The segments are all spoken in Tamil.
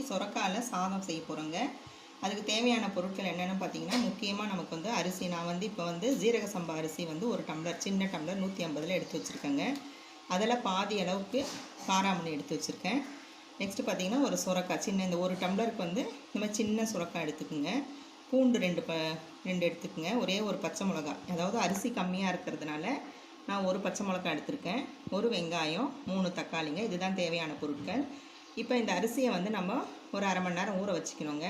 சுரக்காயில் சாதம் செய்ய போகிறோங்க அதுக்கு தேவையான பொருட்கள் என்னென்னு பார்த்தீங்கன்னா முக்கியமாக நமக்கு வந்து அரிசி. நான் வந்து இப்போ வந்து ஜீரக சம்பா அரிசி வந்து ஒரு டம்ளர் சின்ன டம்ளர் நூற்றி ஐம்பதில் எடுத்து வச்சுருக்கேங்க. அதில் பாதி அளவுக்கு காராமணி எடுத்து வச்சுருக்கேன். நெக்ஸ்ட்டு பார்த்தீங்கன்னா ஒரு சுரக்காய் சின்ன இந்த ஒரு டம்ளருக்கு வந்து இந்த மாதிரி சின்ன சுரக்காய் எடுத்துக்கோங்க. பூண்டு ரெண்டு ப ரெண்டு எடுத்துக்கோங்க. ஒரே ஒரு பச்சை மிளகா அதாவது அரிசி கம்மியாக இருக்கிறதுனால நான் ஒரு பச்சை மிளகாய் எடுத்திருக்கேன். ஒரு வெங்காயம் மூணு தக்காளிங்க. இதுதான் தேவையான பொருட்கள். இப்போ இந்த அரிசியை வந்து நம்ம ஒரு அரை மணி நேரம் ஊற வச்சுக்கணுங்க.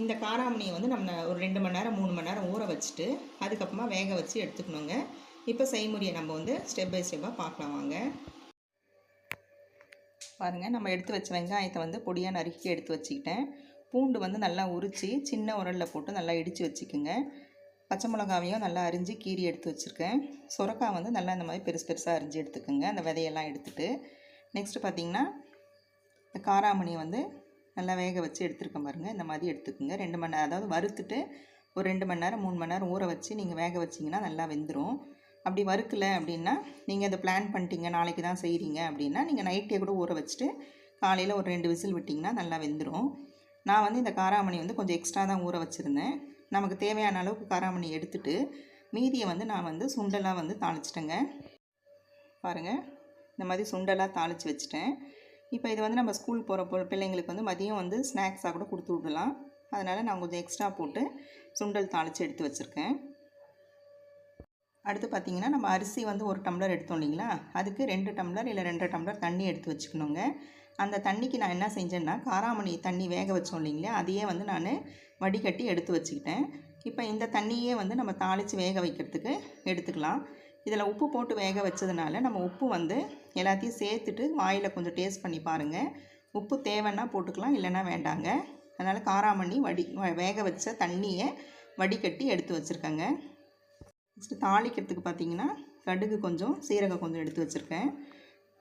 இந்த காராமணியை வந்து நம்ம ஒரு ரெண்டு மணி நேரம் மூணு மணி நேரம் ஊற வச்சுட்டு அதுக்கப்புறமா வேக வச்சு எடுத்துக்கணுங்க. இப்போ செய்முறையை நம்ம வந்து ஸ்டெப் பை ஸ்டெப்பாக பார்க்கலாம் வாங்க. பாருங்கள் நம்ம எடுத்து வச்ச வெங்காயத்தை வந்து பொடியாக நறுக்கி எடுத்து வச்சுக்கிட்டேன். பூண்டு வந்து நல்லா உரித்து சின்ன உரலில் போட்டு நல்லா இடித்து வச்சுக்கோங்க. பச்சை மிளகாவையும் நல்லா அரிஞ்சு கீறி எடுத்து வச்சுருக்கேன். சுரக்காய் வந்து நல்லா இந்த மாதிரி பெருசு பெருசாக அரிஞ்சு எடுத்துக்கோங்க. அந்த விதையெல்லாம் எடுத்துகிட்டு நெக்ஸ்ட்டு பார்த்திங்கன்னா இந்த காராமணியை வந்து நல்லா வேக வச்சு எடுத்துருக்கேன் பாருங்கள் இந்த மாதிரி எடுத்துக்கோங்க. ரெண்டு மணி நேரம் அதாவது வறுத்துட்டு ஒரு ரெண்டு மணி நேரம் மூணு மணி நேரம் ஊற வச்சு நீங்கள் வேக வச்சிங்கன்னா நல்லா வெந்துடும் அப்படி வறுக்கலை அப்படின்னா நீங்கள் அதை பிளான் பண்ணிட்டீங்க நாளைக்கு தான் செய்கிறீங்க அப்படின்னா நீங்கள் நைட்டே கூட ஊற வச்சுட்டு காலையில் ஒரு ரெண்டு விசில் விட்டிங்கன்னா நல்லா வெந்துடும் நான் வந்து இந்த காராமணி வந்து கொஞ்சம் எக்ஸ்ட்ரா தான் ஊற வச்சுருந்தேன். நமக்கு தேவையான அளவுக்கு காராமணி எடுத்துட்டு மீதியை வந்து நான் வந்து சுண்டலாக வந்து தாளிச்சிட்டேங்க. பாருங்கள் இந்த மாதிரி சுண்டலாக தாளித்து வச்சுட்டேன். இப்போ இது வந்து நம்ம ஸ்கூல் போகிற பொ பிள்ளைங்களுக்கு வந்து மதியம் வந்து ஸ்நாக்ஸாக கூட கொடுத்து விடலாம். அதனால் நான் கொஞ்சம் எக்ஸ்ட்ரா போட்டு சுண்டல் தாளித்து எடுத்து வச்சுருக்கேன். அடுத்து பார்த்திங்கன்னா நம்ம அரிசி வந்து ஒரு டம்ளர் எடுத்தோம் இல்லைங்களா? அதுக்கு ரெண்டு டம்ளர் இல்லை ரெண்டரை டம்ளர் தண்ணி எடுத்து வச்சுக்கணுங்க. அந்த தண்ணிக்கு நான் என்ன செஞ்சேன்னா காராமணி தண்ணி வேக வச்சோம் இல்லைங்களா? அதையே வந்து நான் வடிகட்டி எடுத்து வச்சுக்கிட்டேன். இப்போ இந்த தண்ணியே வந்து நம்ம தாளித்து வேக வைக்கிறதுக்கு எடுத்துக்கலாம். இதில் உப்பு போட்டு வேக வச்சதுனால நம்ம உப்பு வந்து எல்லாத்தையும் சேர்த்துட்டு வாயில் கொஞ்சம் டேஸ்ட் பண்ணி பாருங்கள் உப்பு தேவைன்னா போட்டுக்கலாம் இல்லைன்னா வேண்டாங்க. அதனால் காராமணி வடி வேக வச்ச தண்ணியை வடிகட்டி எடுத்து வச்சுருக்கேங்க. நெக்ஸ்ட்டு தாளிக்கிறதுக்கு பார்த்தீங்கன்னா கடுகு கொஞ்சம் சீரகம் கொஞ்சம் எடுத்து வச்சுருக்கேன்.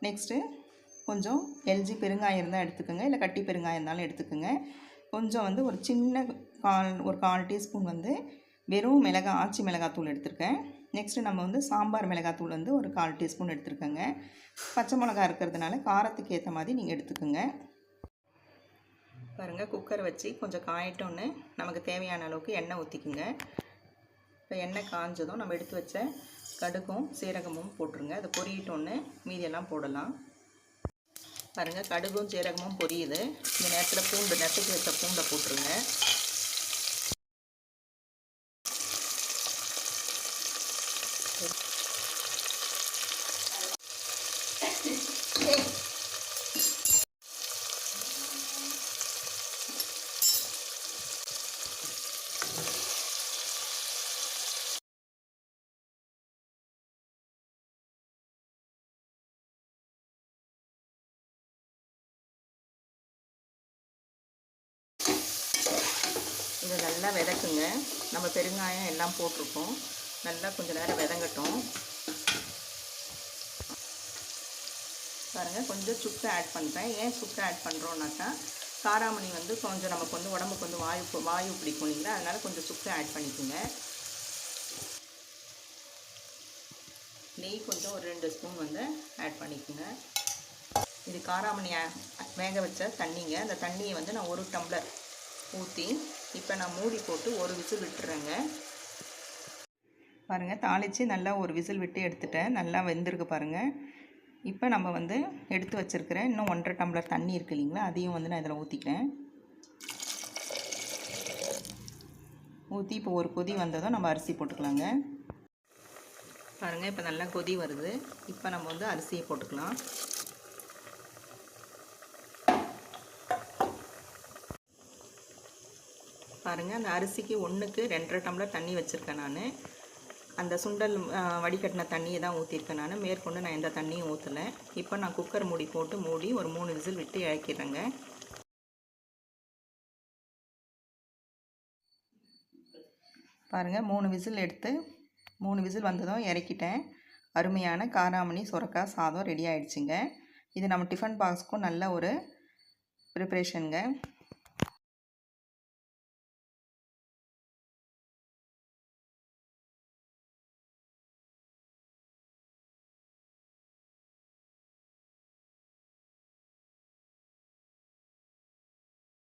நெக்ஸ்ட்டு கொஞ்சம் எல்ஜி பெருங்காயம் இருந்தால் எடுத்துக்கோங்க இல்லை கட்டி பெருங்காயம் இருந்தாலும் எடுத்துக்கோங்க. கொஞ்சம் வந்து ஒரு சின்ன கால் ஒரு கால் டீஸ்பூன் வந்து வெறும் மிளகாய் ஆச்சி மிளகாத்தூள் எடுத்திருக்கேன். நெக்ஸ்ட்டு நம்ம வந்து சாம்பார் மிளகாத்தூள் வந்து ஒரு கால் டீஸ்பூன் எடுத்துருக்கோங்க. பச்சை மிளகா இருக்கிறதுனால காரத்துக்கு ஏற்ற மாதிரி நீங்கள் எடுத்துக்கோங்க. பாருங்கள் குக்கர் வச்சு கொஞ்சம் காயட்டோன்னு நமக்கு தேவையான அளவுக்கு எண்ணெய் ஊற்றிக்குங்க இப்போ எண்ணெய் காஞ்சதும் நம்ம எடுத்து வச்ச கடுகும் சீரகமும் போட்டுருங்க. அது பொரியட்டோன்னு மீதியெல்லாம் போடலாம். பாருங்கள் கடுகும் சீரகமும் பொரியுது. இந்த நேரத்தில் பூண்டு நெட்டுக்கு வச்ச பூண்டை போட்டுருங்க. இது நல்லா விதக்குங்க. நம்ம பெருங்காயம் எல்லாம் போட்டிருக்கோம். நல்லா கொஞ்சம் நேரம் விதங்கட்டும். பாருங்கள் கொஞ்சம் சுக்கு ஆட் பண்ணுறேன் ஏன் சுக்கு ஆட் பண்ணுறோன்னாக்கா காராமணி வந்து கொஞ்சம் நமக்கு வந்து உடம்புக்கு வந்து வாயு வாயு பிடிக்கும் இல்லைங்களா? அதனால் கொஞ்சம் சுக்கு ஆட் பண்ணிக்கோங்க. நெய் கொஞ்சம் ஒரு ரெண்டு ஸ்பூன் வந்து ஆட் பண்ணிக்கோங்க. இது காராமணி வேக வச்ச தண்ணிங்க. அந்த தண்ணியை வந்து நான் ஒரு டம்ளர் ஊற்றி இப்போ நான் மூடி போட்டு ஒரு விசில் விட்டுறேங்க. பாருங்கள் தாளித்து நல்லா ஒரு விசில் விட்டு எடுத்துட்டேன். நல்லா வெந்திருக்கு பாருங்கள் இப்போ நம்ம வந்து எடுத்து வச்சுருக்கிற இன்னும் ஒன்றரை டம்ளர் தண்ணி இருக்கு இல்லைங்களா அதையும் வந்து நான் இதில் ஊற்றிக்கிறேன் ஊற்றி இப்போ ஒரு கொதி வந்ததும் நம்ம அரிசி போட்டுக்கலாங்க. பாருங்கள் இப்போ நல்லா கொதி வருது. இப்போ நம்ம வந்து அரிசியை போட்டுக்கலாம். பாருங்கள் அந்த அரிசிக்கு ஒன்றுக்கு ரெண்டரை டம்ளர் தண்ணி வச்சுருக்கேன் நான். அந்த சுண்டல் வடிகட்டின தண்ணியை தான் ஊற்றிருக்கேன் நான். மேற்கொண்டு நான் எந்த தண்ணியும் ஊற்றலை இப்போ நான் குக்கர் மூடி போட்டு மூடி ஒரு மூணு விசில் விட்டு இழக்கிறேங்க பாருங்கள் மூணு விசில் எடுத்து மூணு விசில் வந்ததும் இறக்கிட்டேன். அருமையான காராமணி சுரக்காய் சாதம் ரெடி ஆகிடுச்சிங்க இது நம்ம டிஃபன் பாக்ஸ்க்கும் நல்ல ஒரு ப்ரிப்ரேஷனுங்க.